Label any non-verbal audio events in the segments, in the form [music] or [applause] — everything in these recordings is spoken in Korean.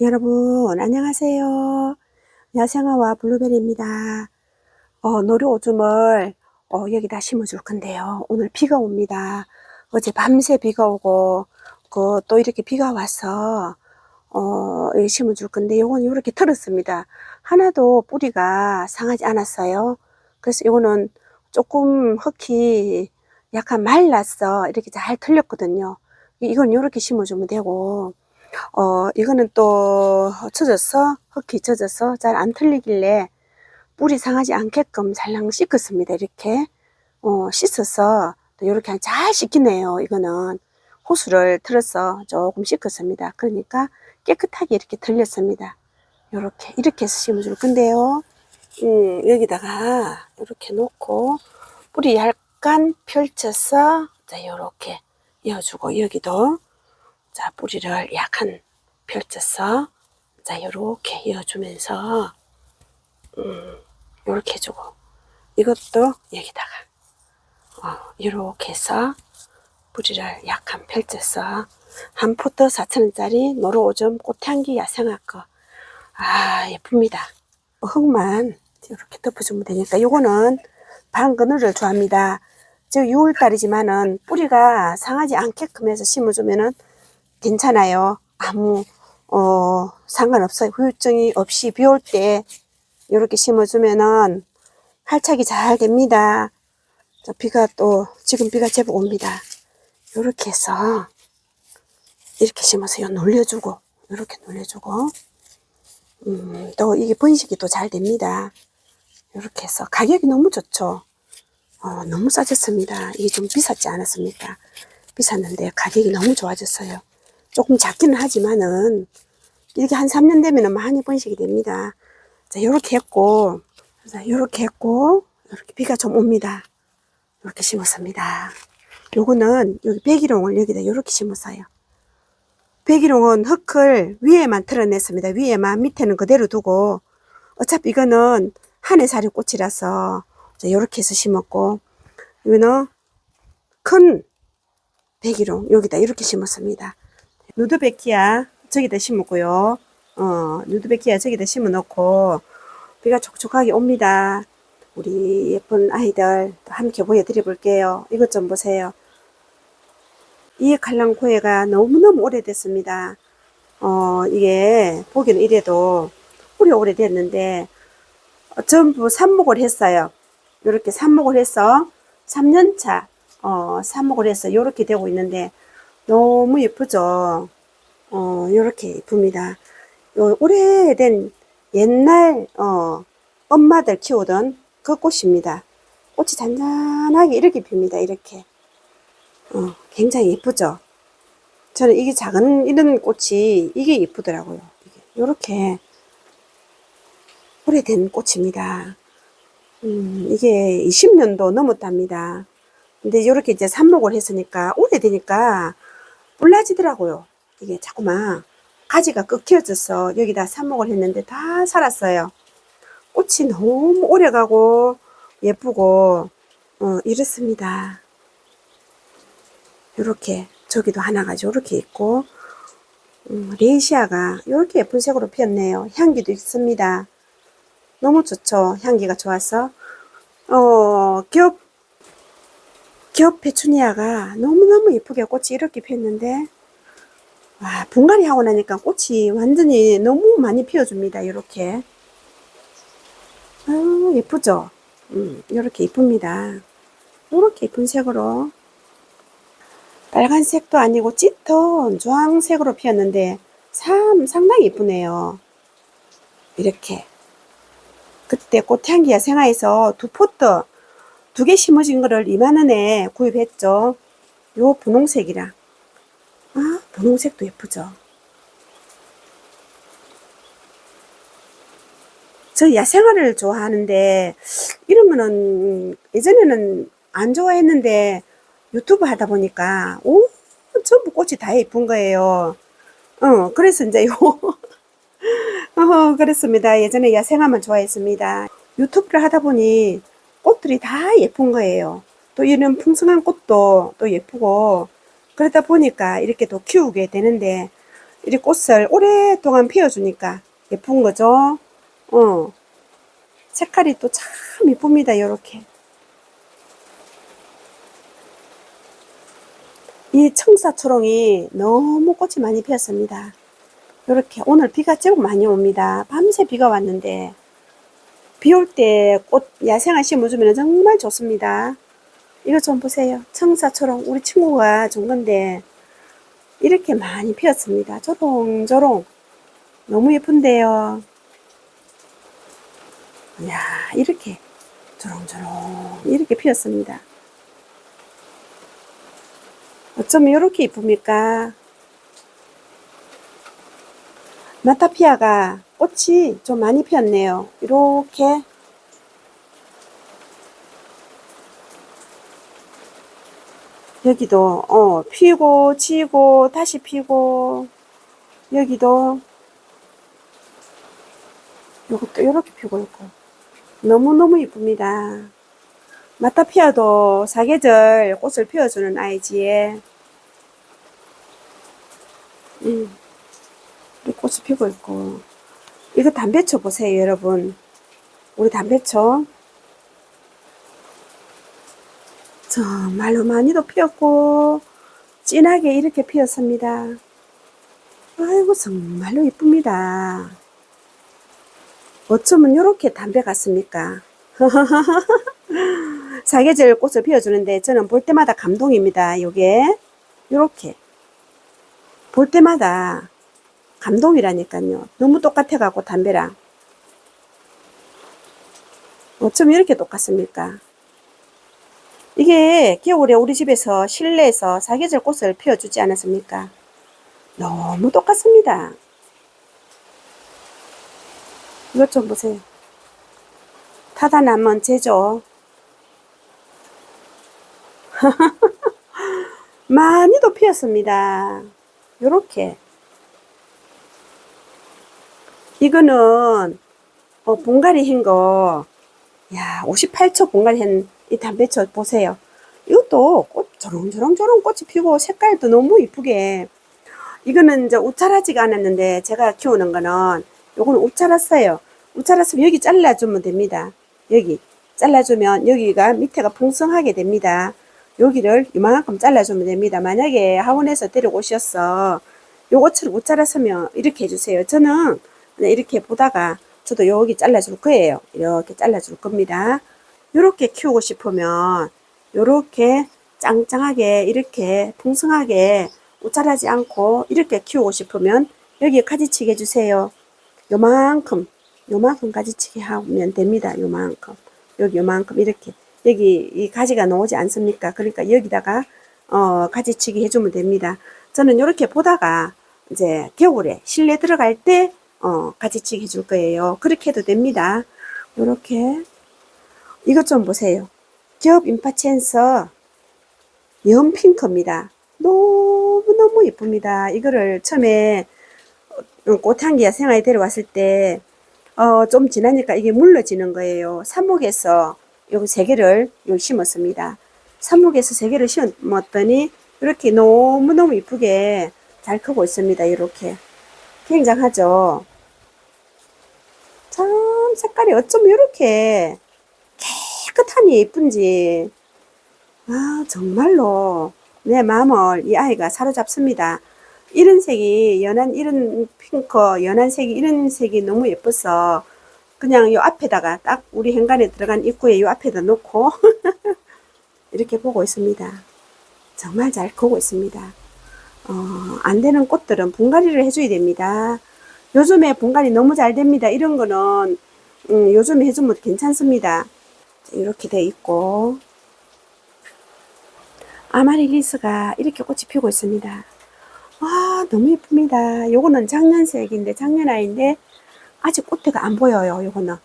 여러분 안녕하세요. 야생화와 블루베리입니다. 어, 노루 오줌을 어, 여기다 심어줄 건데요. 오늘 비가 옵니다. 어제 밤새 비가 오고 그 또 이렇게 비가 와서 어, 심어줄 건데 요건 이렇게 틀었습니다. 하나도 뿌리가 상하지 않았어요. 그래서 요거는 조금 흙이 약간 말랐어. 이렇게 잘 틀렸거든요. 이건 이렇게 심어주면 되고 어, 이거는 또 젖어서, 흙이 젖어서 잘 안 틀리길래 뿌리 상하지 않게끔 잘랑 씻었습니다. 이렇게. 어, 씻어서 또 이렇게 잘 씻기네요. 이거는 호수를 틀어서 조금 씻었습니다. 그러니까 깨끗하게 이렇게 틀렸습니다. 이렇게, 이렇게 해서 심어줄 건데요. 음, 여기다가 이렇게 놓고 뿌리 약간 펼쳐서 자, 이렇게 이어주고 여기도 자, 뿌리를 약간 펼쳐서, 자, 요렇게 이어주면서, 음, 요렇게 해주고, 이것도 여기다가, 어, 요렇게 해서, 뿌리를 약간 펼쳐서, 한 포트 4,000원짜리 노루오줌 꽃향기 야생화 거. 아, 예쁩니다. 흙만 이렇게 덮어주면 되니까, 요거는 방그늘을 좋아합니다. 저 6월달이지만은 뿌리가 상하지 않게끔 해서 심어주면은 괜찮아요. 아무 어 상관없어요. 후유증이 없이 비 올 때 이렇게 심어주면은 활착이 잘 됩니다. 자, 비가 또 지금 비가 제법 옵니다. 이렇게 해서 이렇게 심어서 요 놀려주고 이렇게 놀려주고 음, 또 이게 번식이 또 잘 됩니다. 이렇게 해서 가격이 너무 좋죠. 어, 너무 싸졌습니다. 이게 좀 비쌌지 않았습니까? 비쌌는데 가격이 너무 좋아졌어요. 조금 작기는 하지만은 이렇게 한 3년 되면 많이 번식이 됩니다. 자, 요렇게 했고, 자, 요렇게 했고, 이렇게 비가 좀 옵니다. 이렇게 심었습니다. 요거는 여기 백일홍을 여기다 요렇게 심었어요. 백일홍은 흙을 위에만 틀어냈습니다. 위에만 밑에는 그대로 두고 어차피 이거는 한해살이 꽃이라서 자, 요렇게 해서 심었고 이거는 큰 백일홍 여기다 이렇게 심었습니다. 누드베키야 저기다 심었고요. 어, 누드베키야 저기다 심어 놓고 비가 촉촉하게 옵니다. 우리 예쁜 아이들 또 함께 보여드려 볼게요. 이것 좀 보세요. 이 칼랑코에가 너무너무 오래됐습니다. 어, 이게 보기는 이래도 뿌리 오래됐는데 어, 전부 삽목을 했어요. 이렇게 삽목을 해서 3년차 어, 삽목을 해서 이렇게 되고 있는데 너무 예쁘죠. 어, 요렇게 예쁩니다. 요 오래된 옛날, 어, 엄마들 키우던 그 꽃입니다. 꽃이 잔잔하게 이렇게 핍니다. 이렇게. 어, 굉장히 예쁘죠. 저는 이게 작은 이런 꽃이 이게 예쁘더라고요. 이게 요렇게 오래된 꽃입니다. 음, 이게 20년도 넘었답니다. 근데 이렇게 이제 삽목을 했으니까 오래되니까 뿔라지더라고요. 이게 자꾸만 가지가 꺾여져서 여기다 삽목을 했는데 다 살았어요. 꽃이 너무 오래가고 예쁘고 어, 이렇습니다. 이렇게 저기도 하나가 이렇게 있고 음, 레이시아가 이렇게 예쁜 색으로 피었네요. 향기도 있습니다. 너무 좋죠. 향기가 좋아서 어, 겹, 겹 페추니아가 너무너무 예쁘게 꽃이 이렇게 피었는데 와, 분갈이 하고 나니까 꽃이 완전히 너무 많이 피어줍니다. 이렇게. 아, 예쁘죠? 음, 이렇게 이쁩니다. 이렇게 예쁜 색으로. 빨간색도 아니고 짙은 주황색으로 피었는데, 참 상당히 예쁘네요. 이렇게. 그때 꽃향기야 생화에서 두 포트, 두 개 심어진 거를 2만원에 구입했죠. 요 분홍색이랑. 아, 분홍색도 예쁘죠. 저 야생화를 좋아하는데 거는 예전에는 안 좋아했는데 유튜브 하다 보니까 오 전부 꽃이 다 예쁜 거예요. 어 그래서 이제 요 [laughs] 어, 그렇습니다. 예전에 야생화만 좋아했습니다. 유튜브를 하다 보니 꽃들이 다 예쁜 거예요. 또 이런 풍성한 꽃도 또 예쁘고 그러다 보니까 이렇게 또 키우게 되는데 이 꽃을 오랫동안 피워주니까 예쁜 거죠. 어. 색깔이 또참 이쁩니다. 요렇게. 이 청사초롱이 너무 꽃이 많이 피었습니다. 이렇게 오늘 비가 제법 많이 옵니다. 밤새 비가 왔는데 비 올 때 꽃 야생화 심어주면 정말 좋습니다. 이거 좀 보세요. 청사초롱 우리 친구가 준 건데 이렇게 많이 피었습니다. 조롱조롱 너무 예쁜데요. 이야 이렇게 조롱조롱 이렇게 피었습니다. 어쩌면 이렇게 이쁩니까? 마타피아가 꽃이 좀 많이 피었네요. 이렇게. 여기도 어 피고 지고 다시 피고. 여기도. 요것도 이렇게 피고 있고 너무너무 이쁩니다. 마타피아도 사계절 꽃을 피워주는 아이지에. 음, 피고 있고. 이거 담배초 보세요 여러분. 우리 담배초. 정말로 많이도 피었고 진하게 이렇게 피었습니다. 아이고 정말로 이쁩니다. 어쩌면 이렇게 담배 같습니까? [laughs] 사계절 꽃을 피워주는데 저는 볼 때마다 감동입니다. 요게. 요렇게. 볼 때마다 감동이라니까요. 너무 똑같아갖고 담배랑 어쩜 이렇게 똑같습니까? 이게 겨울에 우리 집에서 실내에서 사계절 꽃을 피워주지 않았습니까? 너무 똑같습니다. 이것 좀 보세요. 타다 남은 제조 [laughs] 많이도 피었습니다. 요렇게. 이거는, 어, 분갈이 한 거, 야, 58초 분갈이 한이 담배초 보세요. 이것도 꽃, 저롱저롱저롱 꽃이 피고 색깔도 너무 이쁘게. 이거는 이제 우차라지가 않았는데, 제가 키우는 거는, 요거는 우차랐어요. 우차랐으면 여기 잘라주면 됩니다. 여기. 잘라주면 여기가 밑에가 풍성하게 됩니다. 여기를 이만큼 잘라주면 됩니다. 만약에 하원에서 데려오셨어. 요것처럼 못 자랐으면 이렇게 해주세요. 저는 이렇게 보다가 저도 여기 잘라줄 거예요. 이렇게 잘라줄 겁니다. 이렇게 키우고 싶으면 이렇게 짱짱하게 이렇게 풍성하게 우짜라지 않고 이렇게 키우고 싶으면 여기에 가지치기 해주세요. 요만큼 요만큼 가지치기 하면 됩니다. 요만큼 여기 요만큼 이렇게 여기 이 가지가 나오지 않습니까? 그러니까 여기다가 어 가지치기 해주면 됩니다. 저는 이렇게 보다가 이제 겨울에 실내 들어갈 때 어, 가지치기 해줄 거예요. 그렇게 해도 됩니다. 이렇게 이것 좀 보세요. 기업 임파첸서 연 핑크입니다. 너무너무 예쁩니다. 이거를 처음에 어, 꽃향기야 생활에 데려왔을 때 어, 좀 지나니까 이게 물러지는 거예요. 삽목에서 요거 세 개를 요 심었습니다. 삽목에서 세 개를 심었더니 이렇게 너무너무 이쁘게 잘 크고 있습니다. 이렇게. 굉장하죠? 참 색깔이 어쩜 이렇게 깨끗하니 예쁜지 아 정말로 내 마음을 이 아이가 사로잡습니다. 이런 색이 연한 이런 핑크 연한 색이 이런 색이 너무 예뻐서 그냥 요 앞에다가 딱 우리 현관에 들어간 입구에 요 앞에다 놓고 [laughs] 이렇게 보고 있습니다. 정말 잘 크고 있습니다. 어, 안 되는 꽃들은 분갈이를 해줘야 됩니다. 요즘에 분갈이 너무 잘 됩니다. 이런 거는 음, 요즘에 해주면 괜찮습니다. 이렇게 돼 있고 아마릴리스가 이렇게 꽃이 피고 있습니다. 아 너무 예쁩니다. 요거는 작년색인데 작년아이인데 아직 꽃대가 안 보여요. 요거는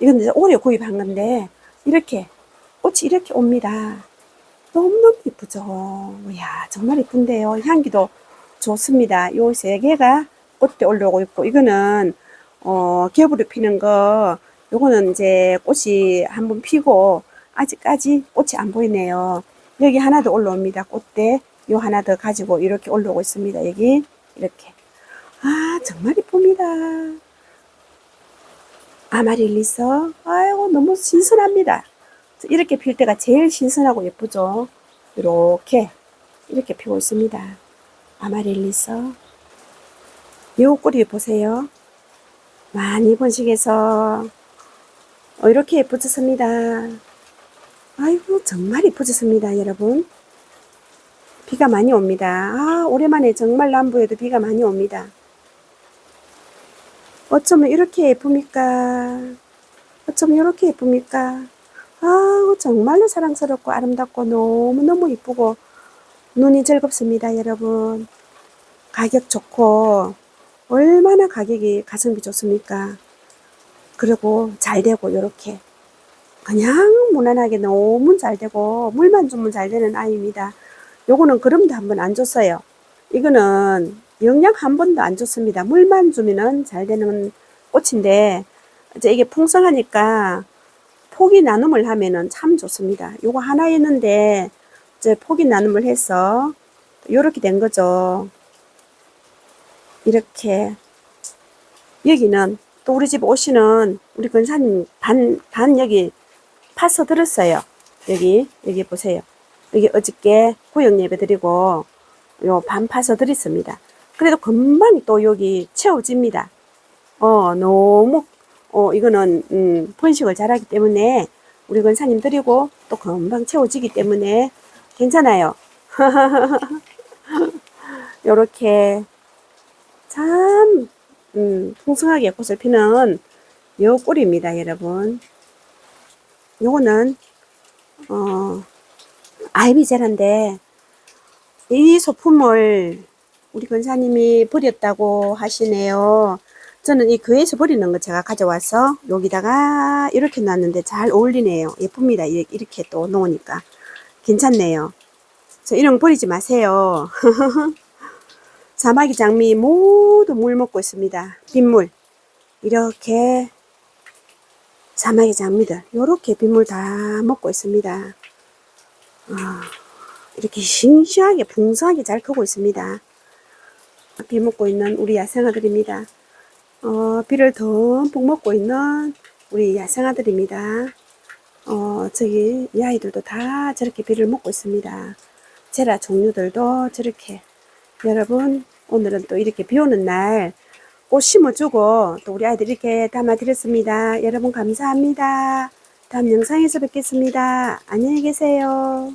이건 이제 올해 구입한 건데 이렇게 꽃이 이렇게 옵니다. 너무너무 예쁘죠. 이야 정말 예쁜데요. 향기도 좋습니다. 요 세 개가 꽃대 올라오고 있고 이거는 어 겹으로 피는 거 요거는 이제 꽃이 한 번 피고 아직까지 꽃이 안 보이네요. 여기 하나 더 올라옵니다. 꽃대 요 하나 더 가지고 이렇게 올라오고 있습니다. 여기 이렇게 아, 정말 이쁩니다. 아마릴리스. 아이고, 너무 신선합니다. 이렇게 필 때가 제일 신선하고 예쁘죠. 이렇게, 이렇게 피고 있습니다. 아마릴리스. 요 꼬리 보세요. 많이 번식해서, 어, 이렇게 예뻐졌습니다. 아이고, 정말 예뻐졌습니다, 여러분. 비가 많이 옵니다. 아, 오랜만에 정말 남부에도 비가 많이 옵니다. 어쩌면 이렇게 예쁩니까? 어쩌면 이렇게 예쁩니까? 아우, 정말로 사랑스럽고 아름답고 너무너무 이쁘고 눈이 즐겁습니다, 여러분. 가격 좋고, 얼마나 가격이 가성비 좋습니까? 그리고 잘 되고, 요렇게. 그냥 무난하게 너무 잘 되고, 물만 주면 잘 되는 아이입니다. 요거는 그름도 한 번 안 줬어요. 이거는 영양 한 번도 안 줬습니다. 물만 주면은 잘 되는 꽃인데, 이제 이게 풍성하니까 포기 나눔을 하면은 참 좋습니다. 요거 하나 있는데, 이제 포기 나눔을 해서, 요렇게 된 거죠. 이렇게. 여기는 또 우리 집 오시는 우리 권사님 반, 반 여기 파서 들었어요. 여기, 여기 보세요. 여기 어저께 구역 예배 드리고 요 반 파서 드렸습니다. 그래도 금방 또 여기 채워집니다. 어, 너무, 어, 이거는, 음, 번식을 잘하기 때문에 우리 권사님 드리고 또 금방 채워지기 때문에 괜찮아요. [laughs] 요렇게 참, 음, 풍성하게 꽃을 피는 요 꿀입니다, 여러분. 요거는, 어, 아이비제라인데, 이 소품을 우리 권사님이 버렸다고 하시네요. 저는 이 교회에서 버리는 거 제가 가져와서 여기다가 이렇게 놨는데 잘 어울리네요. 예쁩니다. 이- 이렇게 또 놓으니까. 괜찮네요. 저 이런 거 버리지 마세요. [laughs] 사마귀 장미 모두 물 먹고 있습니다. 빗물. 이렇게 사마귀 장미들 이렇게 빗물 다 먹고 있습니다. 아, 이렇게 싱싱하게 풍성하게 잘 크고 있습니다. 비 먹고 있는 우리 야생아들입니다. 어, 비를 듬뿍 먹고 있는 우리 야생아들입니다. 어, 저기 이 아이들도 다 저렇게 비를 먹고 있습니다. 제라 종류들도 저렇게 여러분 오늘은 또 이렇게 비 오는 날 꽃 심어주고 또 우리 아이들 이렇게 담아드렸습니다. 여러분 감사합니다. 다음 영상에서 뵙겠습니다. 안녕히 계세요.